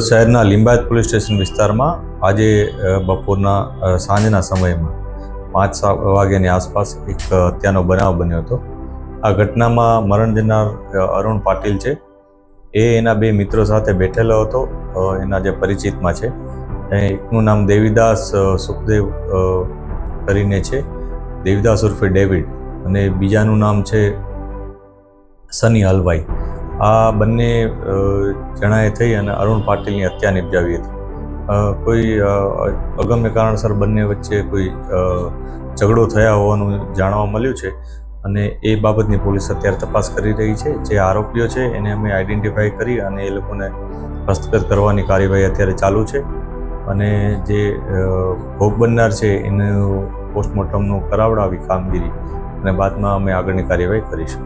શહેરના Limbayat police station વિસ્તારમાં આજે બપોરના સાંજના સમયમાં પાંચ વાગ્યાની આસપાસ એક હત્યાનો બનાવ બન્યો હતો. આ ઘટનામાં મરણ જનાર અરુણ પાટીલ છે. એ એના બે મિત્રો સાથે બેઠેલો હતો. એના જે પરિચિતમાં છે. એકનું નામ દેવીદાસ સુખદેવ કરીને છે. દેવીદાસ ઉર્ફે ડેવિડ અને બીજાનું નામ છે સની હલવાઈ. આ બંને જણાએ થઈ અને અરુણ પાટીલની હત્યા નિપજાવી હતી. કોઈ અગમ્ય કારણસર બંને વચ્ચે કોઈ ઝઘડો થયા હોવાનું જાણવા મળ્યું છે અને એ બાબતની પોલીસ અત્યારે તપાસ કરી રહી છે. જે આરોપીઓ છે એને અમે આઈડેન્ટિફાઈ કરી અને એ લોકોને હસ્તગત કરવાની કાર્યવાહી અત્યારે ચાલુ છે. અને જે ભોગ બનનાર છે એનું પોસ્ટમોર્ટમનું કરાવડાવી કામગીરી અને બાદમાં અમે આગળની કાર્યવાહી કરીશું.